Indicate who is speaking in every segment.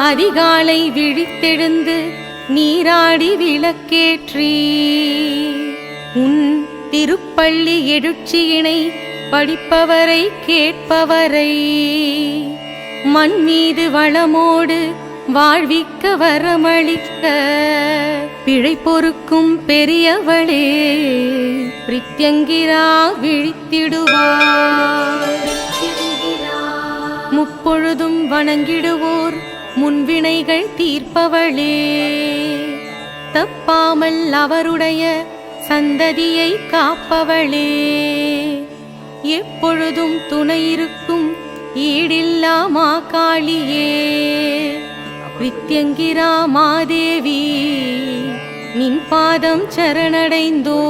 Speaker 1: அதிகாலை விழித்தெழுந்து நீராடி விளக்கேற்றி உன் திருப்பள்ளி எழுச்சியினை படிப்பவரை கேட்பவரை மண் மீது வளமோடு வாழ்விக்க வரமளிக்க பிழை பொறுக்கும் பெரியவளே பிரித்யங்கிரா விழித்திடுவார். முப்பொழுதும் வணங்கிடுவோர் முன்வினைகள் தீர்ப்பவளே. தப்பாமல் அவருடைய சந்ததியை காப்பவளே. எப்பொழுதும் துணை இருக்கும் மா காளியே வித்யங்கிரா மாதேவி நின் பாதம் சரணடைந்தோ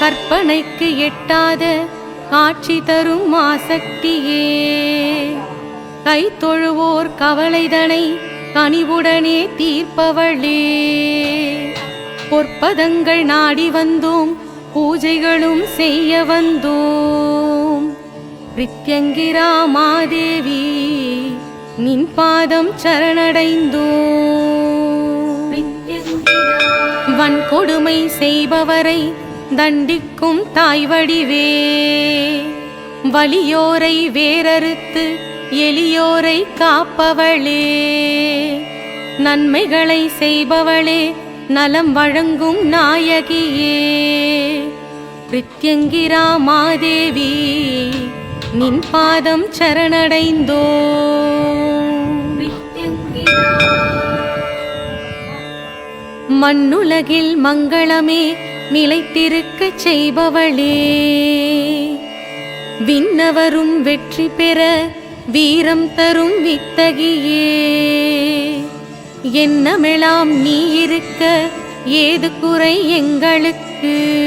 Speaker 1: கற்பனைக்கு எட்டாத காட்சி தரும் ஆசக்தியே. கை தொழுவோர் கவலைதனை கனிவுடனே தீர்ப்பவளே. பொற்பதங்கள் நாடி வந்தோம் பூஜைகளும் செய்ய வந்தோம். பிரித்யங்கிரா மாதேவி நின் பாதம் சரணடைந்தோம். வன்கொடுமை செய்பவரை தண்டிக்கும் தாய் வடிவே வலியோரை வேரறுத்து எளியோரை காப்பவளே. நன்மைகளை செய்பவளே நலம் வழங்கும் நாயகியே. பிரித்யங்கிரா மாதேவி நின் பாதம் சரணடைந்தோ. மண்ணுலகில் மங்களமே நிலைத்திருக்கச் செய்பவளே. விண்ணவரும் வெற்றி பெற வீரம் தரும் வித்தகியே. என்னமெல்லாம் நீ இருக்க ஏது குறை எங்களுக்கு?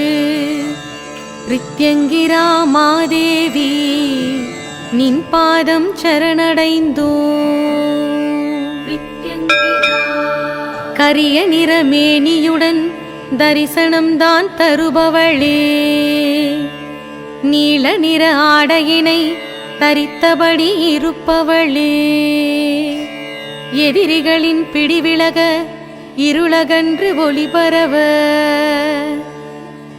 Speaker 1: பிரித்யங்கிரா மாதேவி நின் பாதம் சரணடைந்தோ. கரிய நிறமேனியுடன் தரிசனம்தான் தருபவளே. நீல நிற ஆடையினை தரித்தபடி இருப்பவளே. எதிரிகளின் பிடிவிலக இருளகன்று ஒளிபரவ.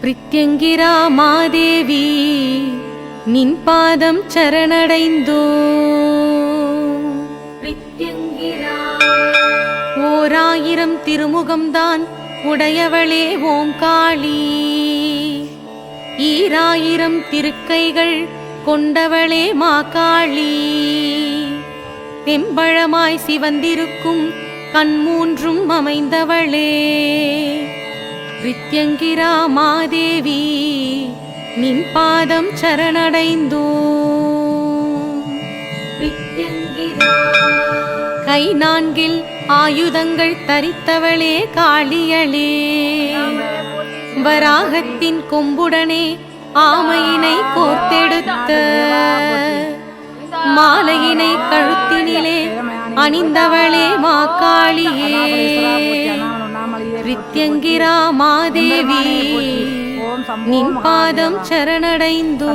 Speaker 1: பிரித்யங்கிரா மாதேவி நின் பாதம் சரணடைந்தோ. ஓராயிரம் திருமுகம்தான் உடையவளே ஓங்காளி ஈராயிரம் திருக்கைகள் கொண்டவளே மாகாளி தெம்பழமாய் சிவந்திருக்கும் கண்மூன்றும் அமைந்தவளே. பிரித்யங்கிரா மாதேவி நின் பாதம் சரணடைந்தோ. கை நான்கில் ஆயுதங்கள் தரித்தவளே காளியளே. வராகத்தின் கொம்புடனே ஆமையினை கோர்த்தெடுத்த மாலையினை கழுத்தினிலே அணிந்தவளே மாக்காளியே பிரித்யங்கிரா மாதேவி நின் பாதம் சரணடைந்தோ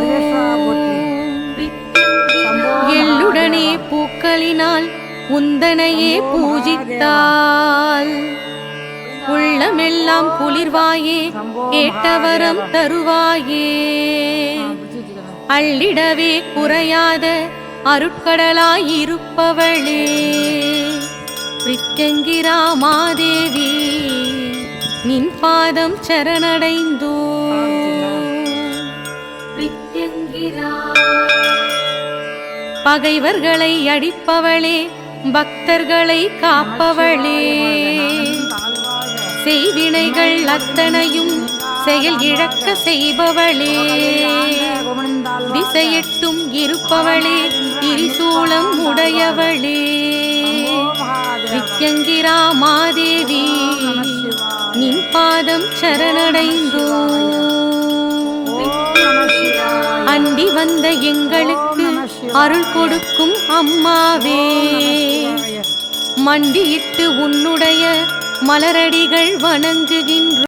Speaker 1: எள்ளுடனே பூக்களினால் உந்தனையே பூஜித்தால் உள்ளமெல்லாம் குளிர்வாயே கேட்டவரம் தருவாயே. அள்ளிடவே குறையாத அருட்கடலாயிருப்பவளே பிரித்தங்கிரா மாதேவி நின் பாதம் சரணடைந்தோ. பகைவர்களை அடிப்பவளே பக்தர்களை காப்பவளே. செய்வினைகள் அத்தனையும் செயல் இழக்க செய்பவளே. திசையெட்டும் இருப்பவளே திரிசூலம் உடையவளே. வித்யங்கிரா மாதேவி நின் பாதம் சரணடைந்தோ அண்டி வந்த எங்களுக்கு அருள் கொடுக்கும் அம்மாவே. மண்டியிட்டு உன்னுடைய மலரடிகள் வணங்குகின்றோம்